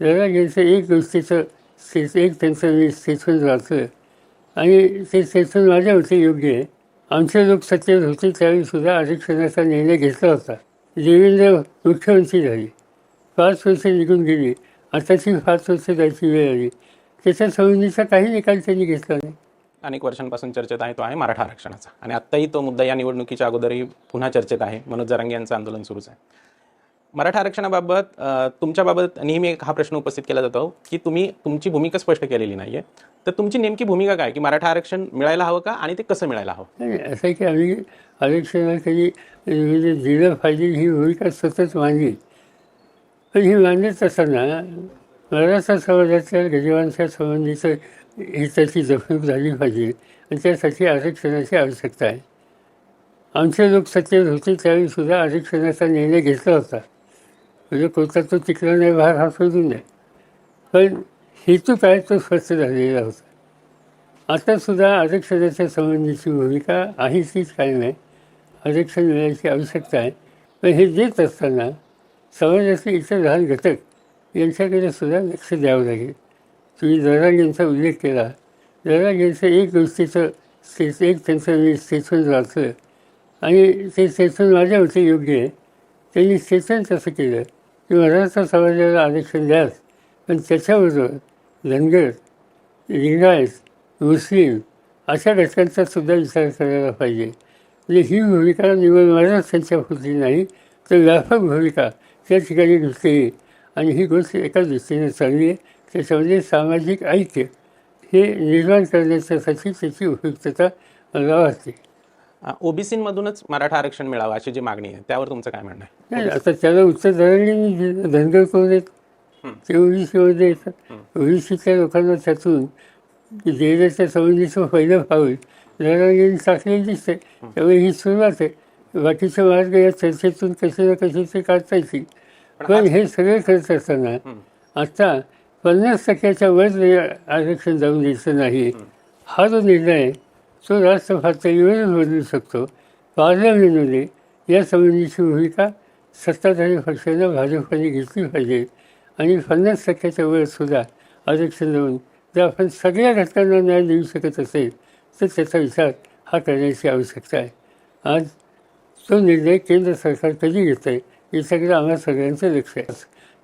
जरा घ्यायचं एक गोष्टीचं से- एक त्यांचं मी स्टेटमेंट आणि ते स्टेटमेंट माझ्यावरती योग्य आहे. आमचे लोक सत्तेत होते त्यावेळी सुद्धा आरक्षणाचा निर्णय घेतला होता. देवेंद्र मुख्यमंत्री झाले. पाच वर्ष निघून गेली. आताची पाच वर्ष जायची वेळ आली. त्याच्या संबंधीचा काही निकाल त्यांनी घेतला नाही. अनेक वर्षांपासून चर्चेत आहे तो आहे मराठा आरक्षणाचा. आणि आत्ताही तो मुद्दा या निवडणुकीच्या अगोदरही पुन्हा चर्चेत आहे. मनोज जरांगे यांचं आंदोलन सुरूच आहे. मराठा आरक्षणाबाबत तुमच्याबाबत नेहमी एक हा प्रश्न उपस्थित केला जातो की तुम्ही तुमची भूमिका स्पष्ट केलेली नाही आहे तर तुमची नेमकी भूमिका काय? की मराठा आरक्षण मिळायला हवं का आणि ते कसं मिळायला हवं? असं आहे की आम्ही आरक्षणाखाली म्हणजे दिलं पाहिजे ही भूमिका सतत मांडली. पण ही मांडत असताना मराठा समाजाच्या गरिबांच्या संबंधीचं हिताची जपणूक झाली पाहिजे. आणि त्यासाठी आरक्षणाची आवश्यकता आहे. आमचे लोक सत्तेत होते त्यावेळी सुद्धा आरक्षणाचा निर्णय घेतला होता. म्हणजे कोणता तो तिकडं नाही भाग हा सोडून नाही पण हेतू काय तो स्पष्ट झालेला होता. आतासुद्धा आरक्षणाच्या संबंधीची भूमिका आहे तीच काही नाही. आरक्षण मिळायची आवश्यकता आहे. पण हे देत असताना समाजाचे इतर लहान घटक यांच्याकडे सुद्धा लक्ष द्यावं लागेल. तुम्ही दराज यांचा उल्लेख केला. दराज यांचं एक गोष्टीचं स्टेट एक त्यांचं मी स्टेशन वाचलं. आणि ते स्टेटमेंट माझ्यावरती योग्य आहे. त्यांनी स्टेशन तसं केलं. की मराठा समाजाला आरक्षण द्यास पण त्याच्याबरोबर धनगर लिंगायत मुस्लिम अशा घटकांचा सुद्धा विचार करायला पाहिजे. म्हणजे ही भूमिका निवड माझ्याच त्यांच्या होती नाही तर व्यापक भूमिका त्या ठिकाणी घेतली आणि ही गोष्ट एका दृष्टीने चांगली आहे. त्याच्यामध्ये सामाजिक ऐक्य हे निर्माण करण्याच्यासाठी त्याची उपयुक्तता मला वाटते ओबीसीमधूनच मराठा आरक्षण मिळावं अशी जी मागणी आहे त्यावर तुमचं काय म्हणणं आहे? आता त्याला उत्तर धरणे दिलं धनगर कोण आहेत ते ओबीसीमध्ये येतात. ओबीसीच्या लोकांना त्यातून देण्याच्या संबंधीचं पहिलं पाऊल जरांगीने टाकलेलं दिसतंय त्यामुळे ही सुरुवात आहे. बाकीचे मार्ग या चर्चेतून कसे ना कसे ते काढता येतील पण हे सगळे करत असताना आता पन्नास टक्क्याच्या वर आरक्षण जाऊन द्यायचं नाही. हा जो निर्णय तो राष्ट्र पातळीवरच बदलू शकतो. पार्लमेंटमध्ये या संबंधीची भूमिका सत्ताधारी पक्षानं भाजपने घेतली पाहिजे. आणि पन्नास टक्क्याच्या वर सुद्धा आरक्षण देऊन जर आपण सगळ्या घटकांना न्याय देऊ शकत असेल तर त्याचा विचार हा करण्याची आवश्यकता आहे. आज तो निर्णय केंद्र सरकार कधी घेतं आहे याच्याकडे आम्हा सगळ्यांचं लक्ष आहे.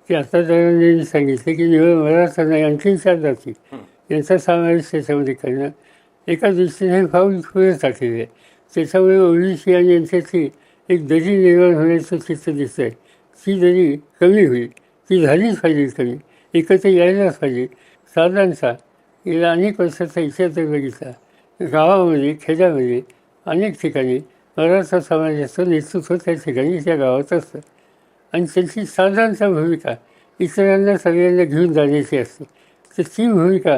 की आता त्यांनी सांगितलं की निवड मराठा नाही आणखीन चार जाती. यांचा समावेश त्याच्यामध्ये करणं एका दृष्टीने हे पाऊल पुढे आहे त्याच्यामुळे ओबीसी आणि यांच्यातली एक दरी निर्माण होण्याचं चित्र दिसतं आहे ती दरी कमी होईल. ती झालीच पाहिजे कमी एकत्र यायलाच पाहिजे. साधारणतः गेल्या अनेक वर्षाचा इतिहास बघितला. गावामध्ये खेड्यामध्ये अनेक ठिकाणी मराठा समाजाचं नेतृत्व त्या ठिकाणी त्या गावात असतं. आणि त्यांची साधारणतः भूमिका इतरांना सगळ्यांना घेऊन जाण्याची असते. तर ती भूमिका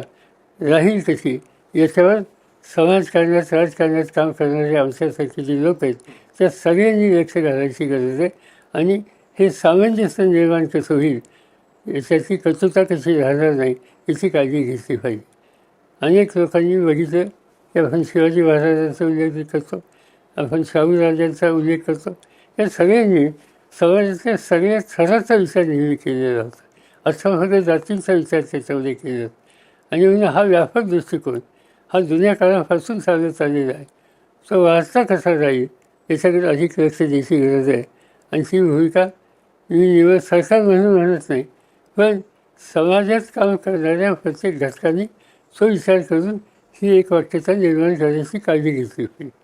राहील कशी याच्यावर समाजकारणात राजकारणात काम करणारे आमच्यासारखे जे लोक आहेत. त्या सगळ्यांनी लक्ष घालायची गरज आहे. आणि हे सामंजस्य निर्माण कसं होईल याच्याची कटुता कशी राहणार नाही याची काळजी घेतली पाहिजे. अनेक लोकांनी बघितलं की आपण शिवाजी महाराजांचा उल्लेख करतो आपण शाहू राजांचा उल्लेख करतो. या सगळ्यांनी समाजातल्या सगळ्या थराचा विचार नेहमी केलेला होता. अथवा फक्त जातींचा विचार त्याच्यामध्ये केला आणि म्हणून हा व्यापक दृष्टिकोन हा जुन्या काळापासून चालत आलेला आहे. तो वाचता कसा जाईल याच्याकडे अधिक लक्ष द्यायची गरज आहे. आणि ती भूमिका मी निवड सरकार म्हणून म्हणत नाही पण समाजात काम करणाऱ्या प्रत्येक घटकांनी तो विचार करून ही एक वाक्यता निर्माण करण्याची काळजी घेतली पाहिजे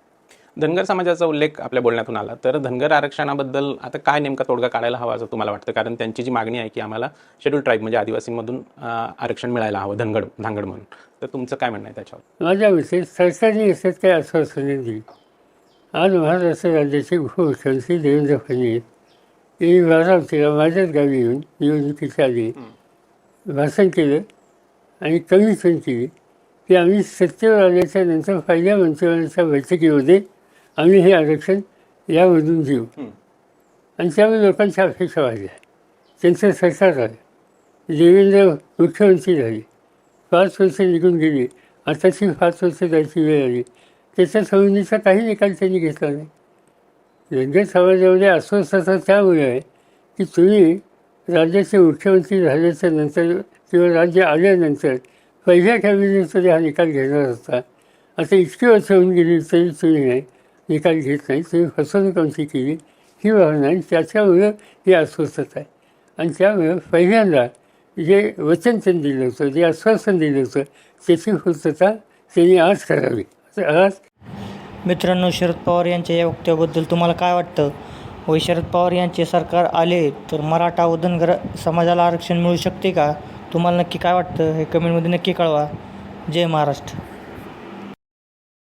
धनगर समाजाचा उल्लेख आपल्या बोलण्यातून आला. तर धनगर आरक्षणाबद्दल आता काय नेमका तोडगा काढायला हवा असं तुम्हाला वाटतं? कारण त्यांची जी मागणी आहे की आम्हाला शेड्यूल ट्राईब म्हणजे आदिवासींमधून आरक्षण मिळायला हवं धनगड धांगड म्हणून. तर तुमचं काय म्हणणं आहे त्याच्यावर? माझ्या मते सरकारने याच्यात काही आश्वासने दिली. आज महाराष्ट्र राज्याचे उपमुख्यमंत्री देवेंद्र फडणवीस यांनी बारामतीला माझ्याच गावी येऊन निवडणुकीच्या आधी भाषण केलं आणि कमिशन केली. की आम्ही सत्तेवर आल्याच्यानंतर पहिल्या मंत्रिमंडळाच्या बैठकीमध्ये आम्ही हे आरक्षण यामधून देऊ आणि त्यामुळे लोकांच्या अपेक्षा वाढल्या त्यांचं सरकार झालं. देवेंद्र मुख्यमंत्री झाले. पाच वर्ष निघून गेली. आताची पाच वर्ष जायची वेळ आली. त्याच्या संबंधीचा काही निकाल त्यांनी घेतला नाही. धनगर समाजामध्ये अस्वस्थता त्यामुळे आहे की तुम्ही राज्याचे मुख्यमंत्री झाल्याच्यानंतर किंवा राज्य आल्यानंतर पहिल्या कॅबिनेटमध्ये हा निकाल घेणार होता आता इतकी वर्ष होऊन गेली तरी तुम्ही नाही. निकाल घेत नाही तुम्ही फसवणूक आमची केली ही भावना आहे त्याच्यामुळं ही अस्वस्थता आहे. आणि त्यामुळं पहिल्यांदा जे वचन त्यांनी दिलं होतं जे आश्वासन दिलं होतं त्याची पूर्तता त्यांनी आज करावी. आज मित्रांनो शरद पवार यांच्या या वक्तव्याबद्दल तुम्हाला काय वाटतं? व शरद पवार यांचे सरकार आले तर मराठा व धनगर समाजाला आरक्षण मिळू शकते का? तुम्हाला नक्की काय वाटतं? हे कमेंटमध्ये नक्की कळवा. जय महाराष्ट्र.